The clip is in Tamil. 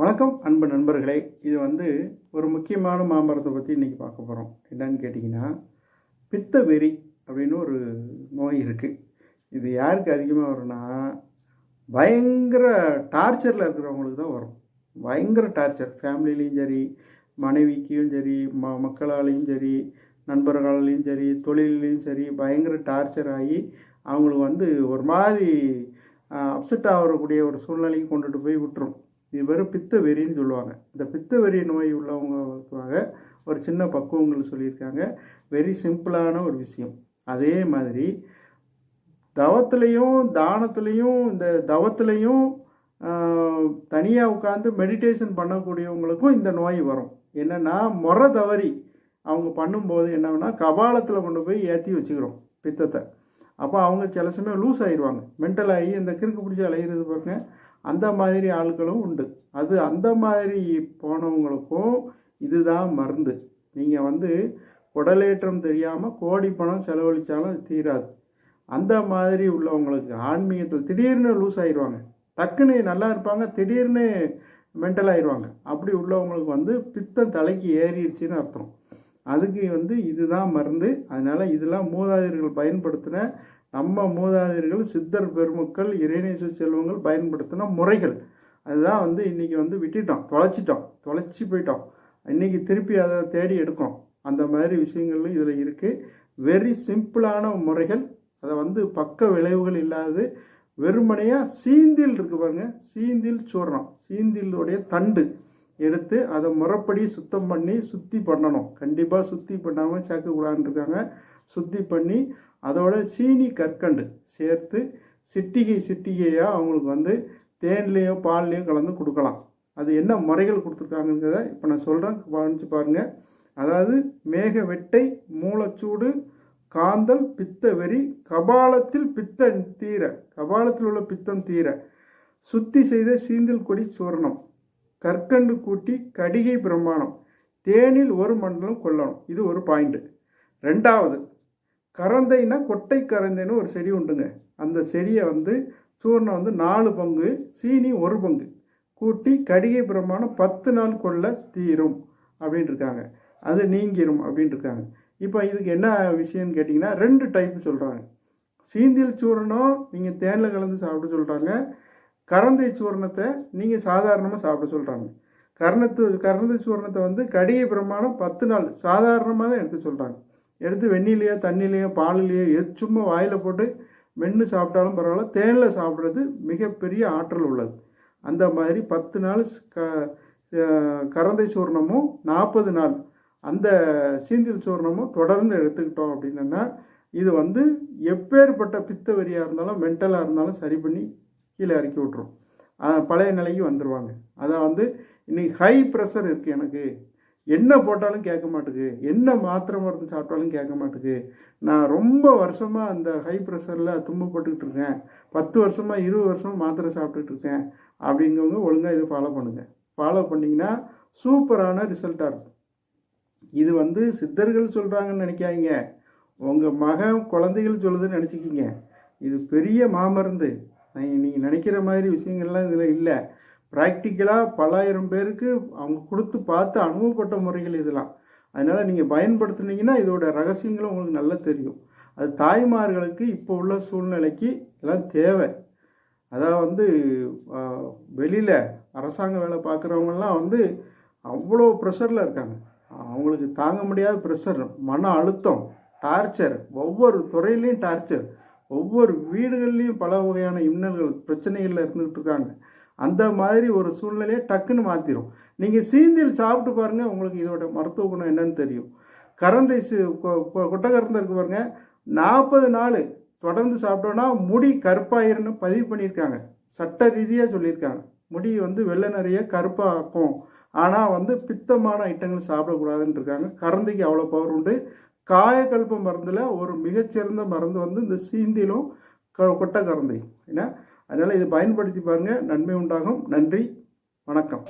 வணக்கம் அன்பு நண்பர்களே. இது வந்து ஒரு முக்கியமான மாமரத்தை பற்றி இன்றைக்கி பார்க்க போகிறோம் என்னன்னு கேட்டிங்கன்னா பித்த வெறி அப்படின்னு ஒரு நோய் இருக்குது இது யாருக்கு அதிகமாக வரும்னா பயங்கர டார்ச்சரில் இருக்கிறவங்களுக்கு தான் வரும். பயங்கர டார்ச்சர். ஃபேமிலிலையும் சரி மனைவிக்கும் சரி ம மக்களாலையும் சரி நண்பர்களாலையும் சரி தொழிலையும் சரி பயங்கர டார்ச்சர் ஆகி அவங்களுக்கு வந்து ஒரு மாதிரி அப்செட் ஆகக்கூடிய ஒரு சூழ்நிலைக்கு கொண்டுட்டு போய் விட்டுரும். இது வெறும் பித்த வெறின்னு சொல்லுவாங்க. இந்த பித்த வெறி நோய் உள்ளவங்களுக்காக ஒரு சின்ன பக்குவங்கள் சொல்லியிருக்காங்க. வெரி சிம்பிளான ஒரு விஷயம். அதே மாதிரி தவத்துலேயும் தானத்துலேயும் இந்த தவத்துலேயும் தனியாக உட்காந்து மெடிடேஷன் பண்ணக்கூடியவங்களுக்கும் இந்த நோய் வரும். என்னென்னா முறை தவறி அவங்க பண்ணும்போது என்னன்னா கபாலத்தில் கொண்டு போய் ஏற்றி வச்சுக்கிறோம் பித்தத்தை. அப்போ அவங்க சில சமயம் லூஸ் ஆகிடுவாங்க மென்டல் ஆகி இந்த கிறுக்கு பிடிச்சி அலையிறது பாருங்கள் அந்த மாதிரி ஆட்களும் உண்டு. அது அந்த மாதிரி போனவங்களுக்கும் இதுதான் மருந்து. நீங்கள் வந்து உடலேற்றம் தெரியாமல் கோடி பணம் செலவழித்தாலும் தீராது. அந்த மாதிரி உள்ளவங்களுக்கு ஆன்மீகத்தில் திடீர்னு லூஸ் ஆயிடுவாங்க டக்குன்னு நல்லா இருப்பாங்க திடீர்னு மென்டல் ஆயிடுவாங்க அப்படி உள்ளவங்களுக்கு வந்து பித்தம் தலைக்கு ஏறிடுச்சின்னு அர்த்தம். அதுக்கு வந்து இதுதான் மருந்து. அதனால் இதெல்லாம் மூதாதையர்கள் பயன்படுத்தின நம்ம மூதாதையர்கள் சித்தர் பெருமக்கள் இறைநேச செல்வங்கள் பயன்படுத்தின முறைகள். அதுதான் வந்து இன்றைக்கி வந்து விட்டுட்டோம் தொலைச்சிட்டோம் தொலைச்சி போயிட்டோம். இன்றைக்கி திருப்பி அதை தேடி எடுக்கும் அந்த மாதிரி விஷயங்களும் இதில் இருக்குது வெரி சிம்பிளான முறைகள். அதை வந்து பக்க விளைவுகள் இல்லாது வெறுமனையாக சீந்தில் இருக்கு பாருங்க. சீந்தில் சூர்ணம். சீந்திலுடைய தண்டு. எடுத்து அதை முறைப்படி சுத்தம் பண்ணி சுத்தி பண்ணணும். கண்டிப்பாக சுத்தி பண்ணாமல் சேர்க்கக்கூடாதுன்னு இருக்காங்க சுத்தி பண்ணி அதோட சீனி கற்கண்டு சேர்த்து சிட்டிகை சிட்டிகையாக அவங்களுக்கு வந்து தேன்லேயோ பால்லையோ கலந்து கொடுக்கலாம். அது என்ன முறைகள் கொடுத்துருக்காங்கிறத இப்போ நான் சொல்கிறேன் கவனிச்சு பாருங்கள் அதாவது மேக வெட்டை மூளைச்சூடு காந்தல் பித்த வெறி கபாலத்தில் பித்தம் தீர கபாலத்தில் உள்ள பித்தம் தீர சுத்தி செய்த சீந்தல் கொடி சூரணம். கற்கண்டு கூட்டி கடிகை பிரமாணம் தேனில் ஒரு மண்டலம் கொள்ளணும். இது ஒரு பாயிண்ட்டு ரெண்டாவது கரந்தைனா கொட்டை கரந்தைன்னு ஒரு செடி உண்டுங்க. அந்த செடியை வந்து சூர்ணம் வந்து நாலு பங்கு சீனி ஒரு பங்கு. கூட்டி கடிகை பிரமாணம் பத்து நாள் கொள்ள தீரும் அப்படின்ட்டு இருக்காங்க அது நீங்கிரும் அப்படின்ட்டு இருக்காங்க இப்போ இதுக்கு என்ன விஷயம்னு கேட்டிங்கன்னா ரெண்டு டைப் சொல்கிறாங்க சீந்தில் சூரணம் நீங்கள் தேனில் கலந்து சாப்பிட சொல்கிறாங்க கரந்தை சூர்ணத்தை நீங்கள் சாதாரணமாக சாப்பிட சொல்கிறாங்க கரணத்து கரந்தை சூர்ணத்தை வந்து கடிகை பிரமாணம் பத்து நாள் சாதாரணமாக தான் எடுத்து சொல்கிறாங்க எடுத்து வெண்ணிலையோ தண்ணிலையோ பாலிலையோ எது சும்மா வாயில் போட்டு மென்று சாப்பிட்டாலும் பரவாயில்ல. தேனில் சாப்பிட்றது மிகப்பெரிய ஆற்றல் உள்ளது. அந்த மாதிரி பத்து நாள் க கரந்தை சூர்ணமும் நாற்பது நாள் அந்த சீந்தில் சூர்ணமும் தொடர்ந்து எடுத்துக்கிட்டோம் அப்படின்னா இது வந்து எப்பேற்பட்ட பித்த வரியாக இருந்தாலும் மென்டலாக இருந்தாலும் சரி பண்ணி கீழே இறக்கி விட்ரும் பழைய நிலைக்கு வந்துடுவாங்க அதான் வந்து இன்றைக்கி ஹை ப்ரெஷர் இருக்குது எனக்கு. என்ன போட்டாலும் கேட்க மாட்டுக்கு. என்ன மாத்திரை மருந்து சாப்பிட்டாலும் கேட்க மாட்டுக்கு. நான் ரொம்ப வருஷமாக அந்த ஹை ப்ரெஷரில் தும்பப்பட்டுக்கிட்டு இருக்கேன். பத்து வருஷமாக இருபது வருஷமாக மாத்திரை சாப்பிட்டுட்டு இருக்கேன். அப்படிங்கிறவங்க ஒழுங்காக இதை ஃபாலோ பண்ணுங்கள் ஃபாலோ பண்ணிங்கன்னா சூப்பரான ரிசல்ட்டாக இருக்கும். இது வந்து சித்தர்கள் சொல்கிறாங்கன்னு நினைக்காதீங்க. உங்கள் மகன் குழந்தைகள் சொல்லுதுன்னு நினச்சிக்கிங்க. இது பெரிய மாமருந்து. நீங்கள் நினைக்கிற மாதிரி விஷயங்கள்லாம் இதில் இல்லை. ப்ராக்டிக்கலாக பலாயிரம் பேருக்கு அவங்க கொடுத்து பார்த்து அனுபவப்பட்ட முறைகள் இதெல்லாம். அதனால் நீங்கள் பயன்படுத்துனீங்கன்னா இதோட ரகசியங்களும் உங்களுக்கு நல்லா தெரியும். அது தாய்மார்களுக்கு இப்போ உள்ள சூழ்நிலைக்கு இதெல்லாம் தேவை. அதாவது வந்து வெளியில் அரசாங்க வேலை பார்க்குறவங்கலாம் வந்து அவ்வளோ ப்ரெஷரில் இருக்காங்க. அவங்களுக்கு தாங்க முடியாத ப்ரெஷர் மன அழுத்தம் டார்ச்சர் ஒவ்வொரு துறையிலையும் டார்ச்சர் ஒவ்வொரு வீடுகள்லேயும் பல வகையான இன்னல்கள் பிரச்சனைகளில் இருந்துகிட்டு இருக்காங்க. அந்த மாதிரி ஒரு சூழ்நிலையை டக்குன்னு மாற்றிடும் நீங்கள் சீந்தில் சாப்பிட்டு பாருங்கள் உங்களுக்கு இதோட மருத்துவ குணம் என்னன்னு தெரியும். கரந்தை கொட்டை கரந்தை இருக்கு பாருங்கள் நாற்பது நாள் தொடர்ந்து சாப்பிட்டோன்னா முடி கருப்பாயிருன்னு பதிவு பண்ணியிருக்காங்க. சட்ட ரீதியாக சொல்லியிருக்காங்க. முடி வந்து வெள்ளை நிறைய கருப்பாக்கும். ஆனால் வந்து பித்தமான ஐட்டங்கள் சாப்பிடக்கூடாதுன்னு இருக்காங்க. கரந்தைக்கு அவ்வளோ பவர் உண்டு. காயக்கல்ப மருந்தில் ஒரு மிகச்சிறந்த மருந்து வந்து இந்த சீந்திலும் கொட்டை ஏன்னா அதனால் இதை பயன்படுத்தி பாருங்கள் நன்மை உண்டாகும். நன்றி. வணக்கம்.